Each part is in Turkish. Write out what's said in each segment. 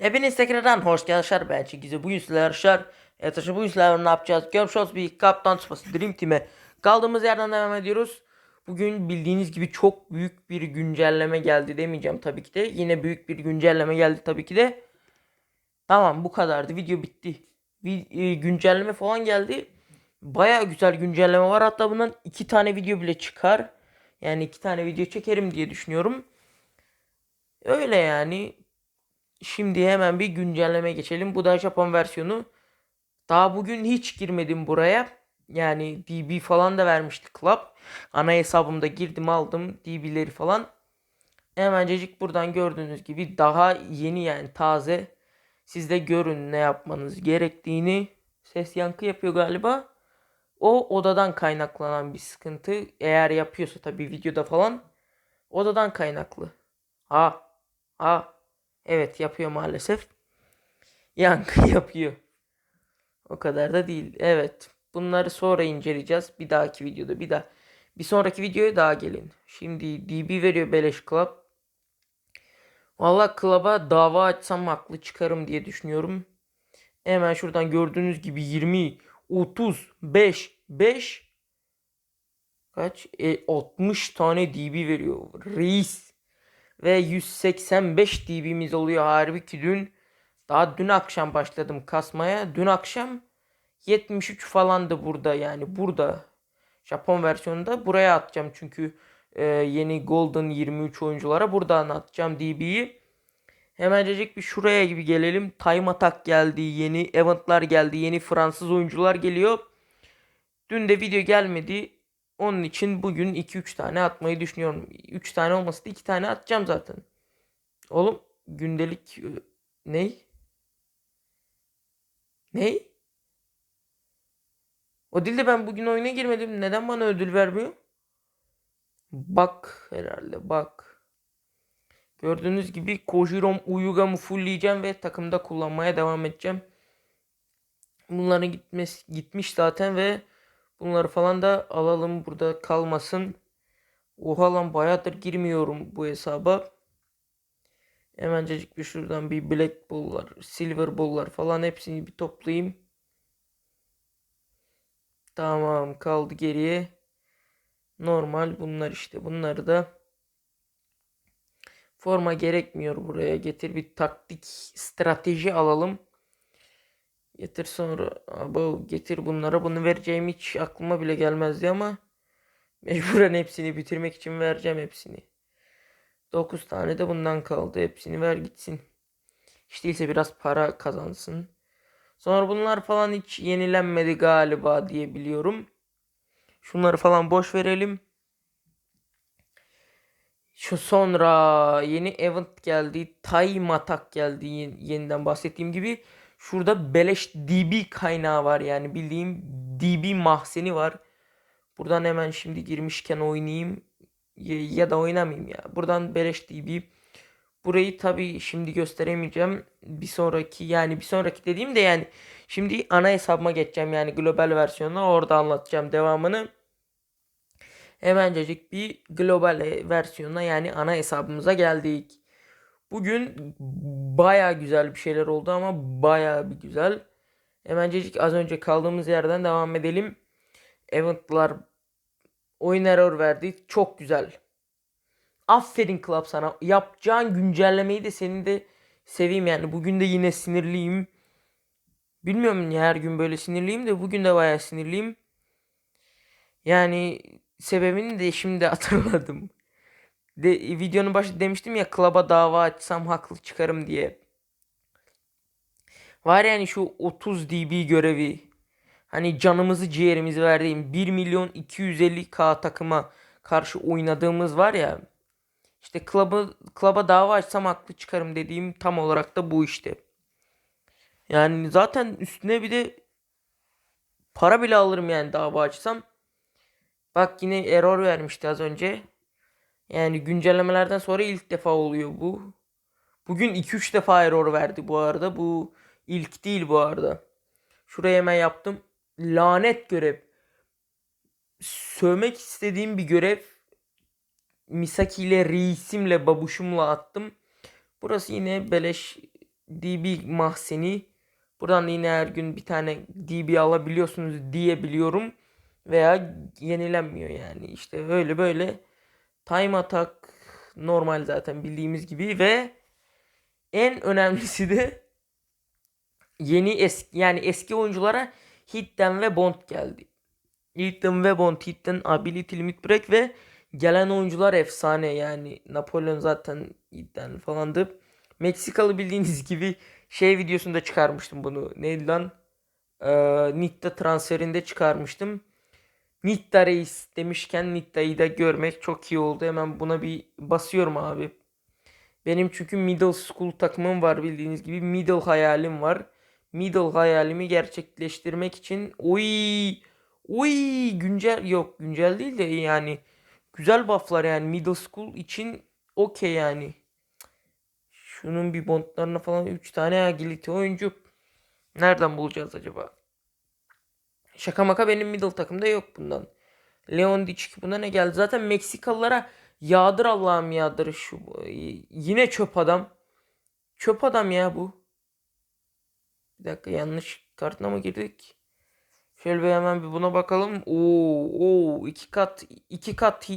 Hepiniz tekrardan hoş geldiniz. Ben Çekici. Bugün sizlerle arkadaşlar. Evet bugün sizlerle ne yapacağız? Görmüş bir kaptan çıkması Dream Team'e. Kaldığımız yerden devam ediyoruz. Bugün bildiğiniz gibi çok büyük bir güncelleme geldi demeyeceğim tabii ki de. Yine büyük bir güncelleme geldi tabii ki de. Tamam bu kadardı. Video bitti. Bir e, güncelleme falan geldi. Baya güzel güncelleme var. Hatta bundan iki tane video bile çıkar. Yani iki tane video çekerim diye düşünüyorum. Öyle yani. Şimdi hemen bir güncelleme geçelim. Bu da Japon versiyonu. Daha bugün hiç girmedim buraya. Yani DB falan da vermişti Club. Ana hesabımda girdim aldım DB'leri falan. Hemencecik buradan gördüğünüz gibi daha yeni yani taze. Siz de görün ne yapmanız gerektiğini. Ses yankı yapıyor galiba. O odadan kaynaklanan bir sıkıntı. Eğer yapıyorsa tabii videoda falan. Odadan kaynaklı. Ha. Ha. Evet yapıyor maalesef. Yankı yapıyor. O kadar da değil. Evet. Bunları sonra inceleyeceğiz. Bir dahaki videoda bir daha. Bir sonraki videoya daha gelin. Şimdi DB veriyor Beleş Club. Valla Club'a dava açsam haklı çıkarım diye düşünüyorum. Hemen şuradan gördüğünüz gibi 20, 30, 5, 5 kaç? E, 60 tane DB veriyor. Reis ve 185 dB'miz oluyor harbi ki dün daha dün akşam başladım kasmaya. Dün akşam 73 falandı burada yani burada Japon versiyonunda buraya atacağım çünkü e, yeni Golden 23 oyunculara buradan atacağım DB'yi. Hemencecik bir şuraya gibi gelelim. Time Attack geldi, yeni eventlar geldi, yeni Fransız oyuncular geliyor. Dün de video gelmedi. Onun için bugün 2-3 tane atmayı düşünüyorum. 3 tane olmasa da 2 tane atacağım zaten. Oğlum gündelik e, ney? Ney? O dilde ben bugün oyuna girmedim. Neden bana ödül vermiyor? Bak herhalde bak. Gördüğünüz gibi Kojirom Uyugam'ı fullleyeceğim ve takımda kullanmaya devam edeceğim. Bunların gitmesi gitmiş zaten ve bunları falan da alalım burada kalmasın. Oha lan bayağıdır girmiyorum bu hesaba. Hemencecik bir şuradan bir black ball'lar, silver ball'lar falan hepsini bir toplayayım. Tamam kaldı geriye. Normal bunlar işte. Bunları da forma gerekmiyor buraya. Getir bir taktik strateji alalım. Getir sonra abo getir bunlara bunu vereceğim hiç aklıma bile gelmezdi ama mecburen hepsini bitirmek için vereceğim hepsini. 9 tane de bundan kaldı. Hepsini ver gitsin. Hiç değilse biraz para kazansın. Sonra bunlar falan hiç yenilenmedi galiba diye biliyorum. Şunları falan boş verelim. Şu sonra yeni event geldi. Time Attack geldi yeniden bahsettiğim gibi. Şurada beleş DB kaynağı var yani bildiğim DB mahzeni var. Buradan hemen şimdi girmişken oynayayım ya da oynamayayım ya. Buradan beleş DB. Burayı tabi şimdi gösteremeyeceğim. Bir sonraki yani bir sonraki dediğim de yani şimdi ana hesabıma geçeceğim yani global versiyonuna orada anlatacağım devamını. Hemencecik bir global versiyonuna yani ana hesabımıza geldik. Bugün baya güzel bir şeyler oldu ama baya bir güzel. Hemencecik az önce kaldığımız yerden devam edelim. Eventlar oyun error verdi. Çok güzel. Aferin Club sana. Yapacağın güncellemeyi de senin de seveyim yani. Bugün de yine sinirliyim. Bilmiyorum niye her gün böyle sinirliyim de bugün de bayağı sinirliyim. Yani sebebini de şimdi hatırladım. De, videonun başında demiştim ya Club'a dava açsam haklı çıkarım diye. Var yani şu 30 dB görevi. Hani canımızı ciğerimizi verdiğim 1 milyon 250k takıma karşı oynadığımız var ya. İşte Club'a Club'a dava açsam haklı çıkarım dediğim tam olarak da bu işte. Yani zaten üstüne bir de para bile alırım yani dava açsam. Bak yine error vermişti az önce. Yani güncellemelerden sonra ilk defa oluyor bu. Bugün 2-3 defa error verdi bu arada. Bu ilk değil bu arada. Şuraya hemen yaptım. Lanet görev. Sövmek istediğim bir görev. Misaki ile reisimle babuşumla attım. Burası yine beleş DB mahzeni. Buradan da yine her gün bir tane DB alabiliyorsunuz diyebiliyorum. Veya yenilenmiyor yani. İşte öyle böyle. Time attack normal zaten bildiğimiz gibi ve en önemlisi de yeni eski yani eski oyunculara Hitten ve Bond geldi. Hitten ve Bond, Hitten Ability Limit Break ve gelen oyuncular efsane yani Napolyon zaten Hitten falandı. Meksikalı bildiğiniz gibi şey videosunda çıkarmıştım bunu. Neydi lan? Ee, Nitta transferinde çıkarmıştım. Nitta Reis demişken Nitta'yı da görmek çok iyi oldu. Hemen buna bir basıyorum abi. Benim çünkü middle school takımım var bildiğiniz gibi. Middle hayalim var. Middle hayalimi gerçekleştirmek için oy oy güncel yok güncel değil de yani güzel bufflar yani middle school için okey yani. Şunun bir bondlarına falan 3 tane agility oyuncu. Nereden bulacağız acaba? Şaka maka benim middle takımda yok bundan. Leon Dichik buna ne geldi? Zaten Meksikalılara yağdır Allah'ım yağdır şu. Yine çöp adam. Çöp adam ya bu. Bir dakika yanlış kartına mı girdik? Şöyle bir hemen bir buna bakalım. Oo, oo iki kat iki kat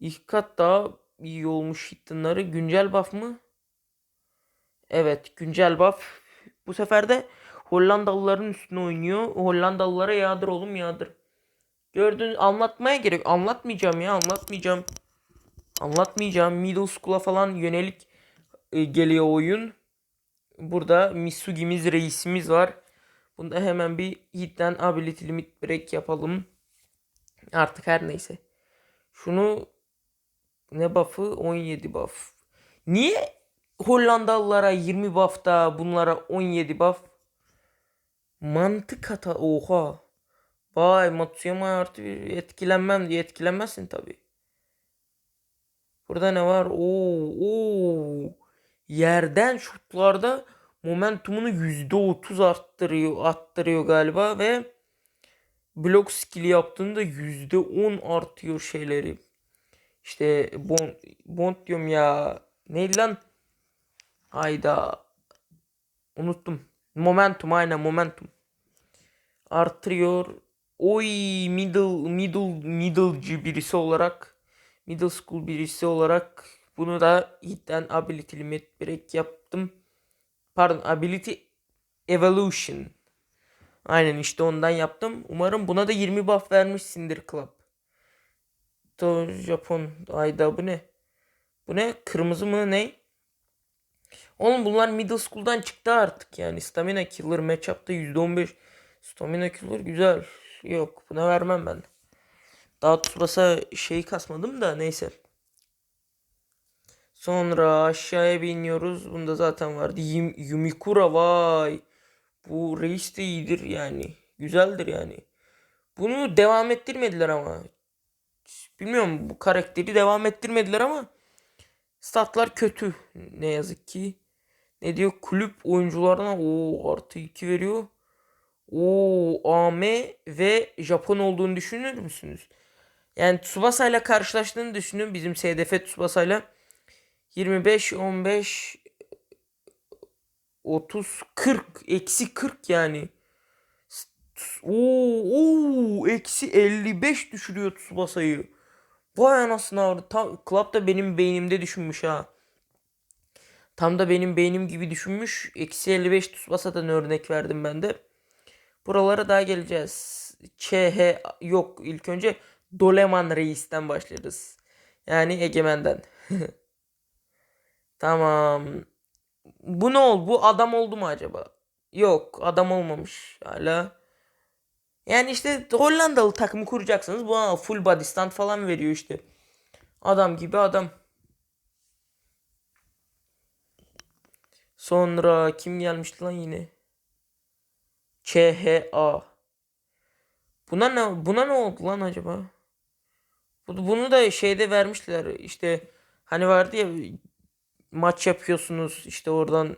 iki kat daha iyi olmuş hittinleri. Güncel buff mı? Evet güncel buff. Bu sefer de Hollandalıların üstüne oynuyor. Hollandalılara yağdır oğlum yağdır. Gördün anlatmaya gerek. Anlatmayacağım ya anlatmayacağım. Anlatmayacağım. Middle school'a falan yönelik e, geliyor oyun. Burada Misugi'miz reisimiz var. Bunda hemen bir hitten ability limit break yapalım. Artık her neyse. Şunu ne buff'ı? 17 buff. Niye Hollandalılara 20 buff da bunlara 17 buff? Mantık hata. Oha. Vay Matsuyama artı bir etkilenmem diye etkilenmezsin tabi. Burada ne var? Oo, oo. Yerden şutlarda momentumunu %30 arttırıyor, arttırıyor galiba ve blok skill yaptığında %10 artıyor şeyleri. İşte bond, bond diyorum ya. Neydi lan? Hayda. Unuttum. Momentum aynen momentum. Artırıyor. Oy middle middle middle'cı birisi olarak middle school birisi olarak bunu da hitten ability limit break yaptım. Pardon ability evolution. Aynen işte ondan yaptım. Umarım buna da 20 buff vermişsindir club. To Japon ayda bu ne? Bu ne? Kırmızı mı ne? Oğlum bunlar middle school'dan çıktı artık yani. Stamina killer matchup'ta %15 stamina killer güzel. Yok buna vermem ben. Daha Tsubasa şeyi kasmadım da neyse. Sonra aşağıya biniyoruz. Bunda zaten vardı. Yum, Yumikura vay. Bu reis de iyidir yani. Güzeldir yani. Bunu devam ettirmediler ama. Bilmiyorum bu karakteri devam ettirmediler ama statlar kötü ne yazık ki. Ne diyor? Kulüp oyuncularına o artı 2 veriyor. O AM ve Japon olduğunu düşünür müsünüz? Yani Tsubasa ile karşılaştığını düşünün. Bizim SDF Tsubasa ile 25, 15, 30, 40, eksi 40 yani. Oo, oo, eksi 55 düşürüyor Tsubasa'yı. Vay anasını avradı. Club da benim beynimde düşünmüş ha. Tam da benim beynim gibi düşünmüş. Eksi 55 Tsubasa'dan örnek verdim ben de. Buralara daha geleceğiz. ÇH yok ilk önce Doleman Reis'ten başlarız. Yani Egemen'den. tamam. Bu ne oldu? Bu adam oldu mu acaba? Yok adam olmamış hala. Yani işte Hollandalı takımı kuracaksınız. Bu full body stand falan veriyor işte. Adam gibi adam. Sonra kim gelmişti lan yine? CHA. Buna ne buna ne oldu lan acaba? Bunu da şeyde vermişler. İşte hani vardı ya maç yapıyorsunuz işte oradan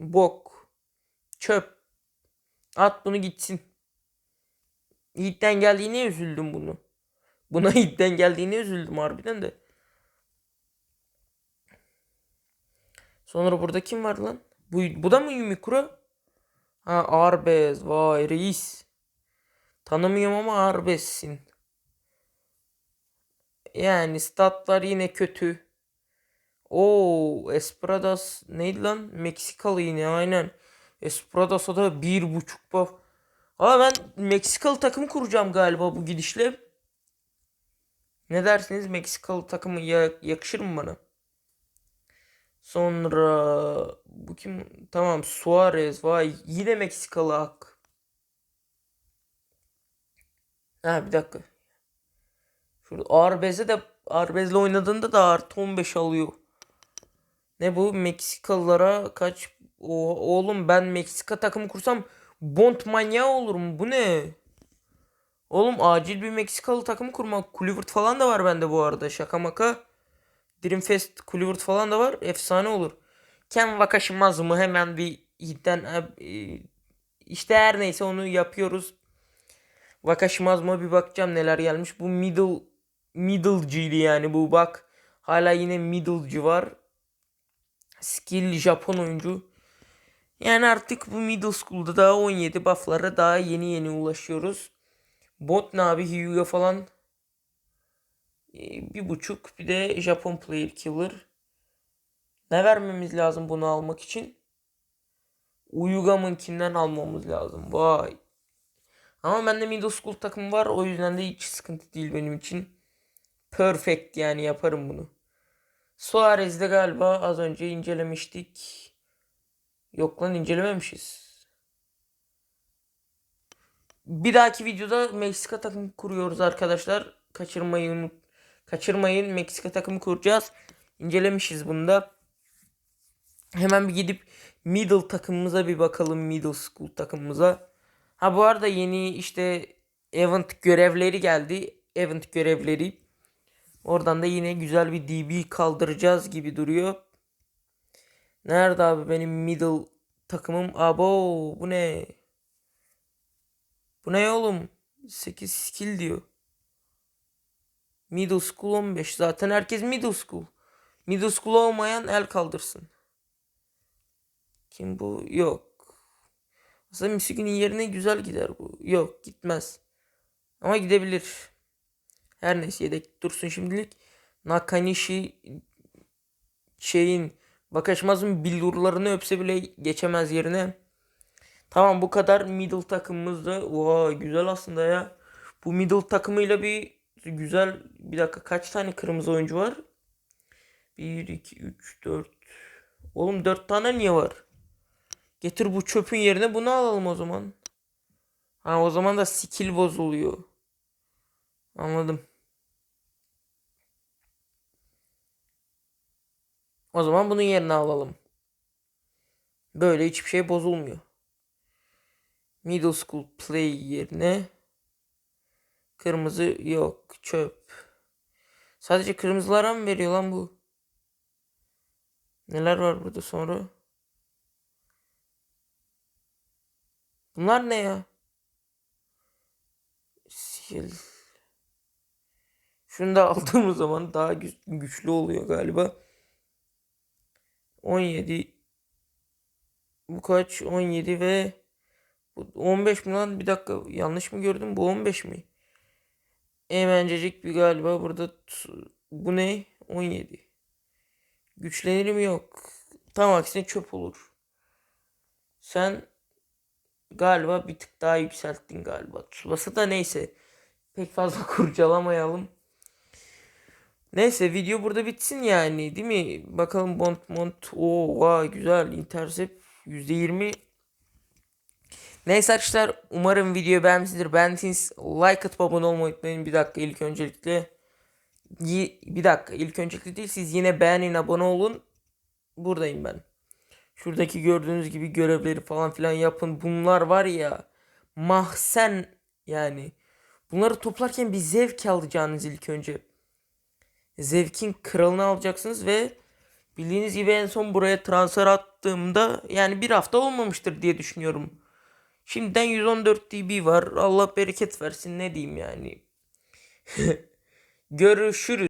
bok çöp at bunu gitsin. Yiğit'ten geldiğine üzüldüm bunu. Buna Yiğit'ten geldiğine üzüldüm harbiden de. Sonra burada kim var lan? Bu, bu da mı Yumikuro? Ha Arbez. Vay reis. Tanımıyorum ama Arbez'sin. Yani statlar yine kötü. Oo, Espradas neydi lan? Meksikalı yine aynen. Espradas'a da bir buçuk buff. Ama ben Meksikalı takım kuracağım galiba bu gidişle. Ne dersiniz? Meksikalı takımı ya- yakışır mı bana? Sonra bu kim? Tamam Suarez. Vay yine Meksikalı hak. Ha bir dakika. Şurada Arbez'e de Arbez'le oynadığında da artı 15 alıyor. Ne bu? Meksikalılara kaç? O, oğlum ben Meksika takımı kursam Bond manyağı olurum. Bu ne? Oğlum acil bir Meksikalı takım kurmak. Kluivert falan da var bende bu arada. Şaka maka. Dreamfest Kluivert falan da var. Efsane olur. Ken Vakashimaz mı? Hemen bir iden e, işte her neyse onu yapıyoruz. Vakashimaz mı bir bakacağım neler gelmiş. Bu middle middle'cıydı yani bu bak. Hala yine middle'cı var. Skill Japon oyuncu. Yani artık bu middle school'da daha 17 buff'lara daha yeni yeni ulaşıyoruz. Bot ne abi Hyuga falan. Ee, Bir buçuk bir de Japon player killer. Ne vermemiz lazım bunu almak için? Uyugam'ınkinden almamız lazım. Vay. Ama bende middle school takım var. O yüzden de hiç sıkıntı değil benim için. Perfect yani yaparım bunu. Suarez'de galiba az önce incelemiştik. Yok lan incelememişiz. Bir dahaki videoda Meksika takımı kuruyoruz arkadaşlar. Kaçırmayın unut. Kaçırmayın Meksika takımı kuracağız. İncelemişiz bunu da. Hemen bir gidip middle takımımıza bir bakalım. Middle school takımımıza. Ha bu arada yeni işte event görevleri geldi. Event görevleri. Oradan da yine güzel bir DB kaldıracağız gibi duruyor. Nerede abi benim middle takımım? Abo bu ne? Bu ne oğlum? 8 skill diyor. Middle school 15. Zaten herkes middle school. Middle school olmayan el kaldırsın. Kim bu? Yok. Aslında Michigan'ın yerine güzel gider bu. Yok gitmez. Ama gidebilir. Her neyse yedek dursun şimdilik. Nakanishi şeyin Bakışmaz'ın billurlarını öpse bile geçemez yerine. Tamam bu kadar middle takımımızda. Oha güzel aslında ya. Bu middle takımıyla bir güzel bir dakika kaç tane kırmızı oyuncu var? 1 2 3 4 Oğlum 4 tane niye var? Getir bu çöpün yerine bunu alalım o zaman. Ha o zaman da skill bozuluyor. Anladım. O zaman bunun yerine alalım. Böyle hiçbir şey bozulmuyor. Middle school play yerine kırmızı yok çöp. Sadece kırmızılara mı veriyor lan bu? Neler var burada sonra? Bunlar ne ya? Sil. Şunu da aldığımız zaman daha gü- güçlü oluyor galiba. 17 bu kaç? 17 ve bu 15 mi lan? Bir dakika yanlış mı gördüm? Bu 15 mi? Eğlencecik bir galiba burada bu ne? 17. Güçlenir mi yok? Tam aksine çöp olur. Sen galiba bir tık daha yükselttin galiba. Tsubasa da neyse. Pek fazla kurcalamayalım. Neyse video burada bitsin yani değil mi? Bakalım Bond Mont. Oo vay güzel. Intercept %20. Neyse arkadaşlar umarım video beğenmişsinizdir. Beğendiyseniz like atıp abone olmayı unutmayın. Bir dakika ilk öncelikle. Bir dakika ilk öncelikle değil siz yine beğenin abone olun. Buradayım ben. Şuradaki gördüğünüz gibi görevleri falan filan yapın. Bunlar var ya mahzen yani. Bunları toplarken bir zevk alacağınız ilk önce. Zevkin kralını alacaksınız ve bildiğiniz gibi en son buraya transfer attığımda yani bir hafta olmamıştır diye düşünüyorum. Şimdiden 114 dB var. Allah bereket versin ne diyeyim yani. Görüşürüz.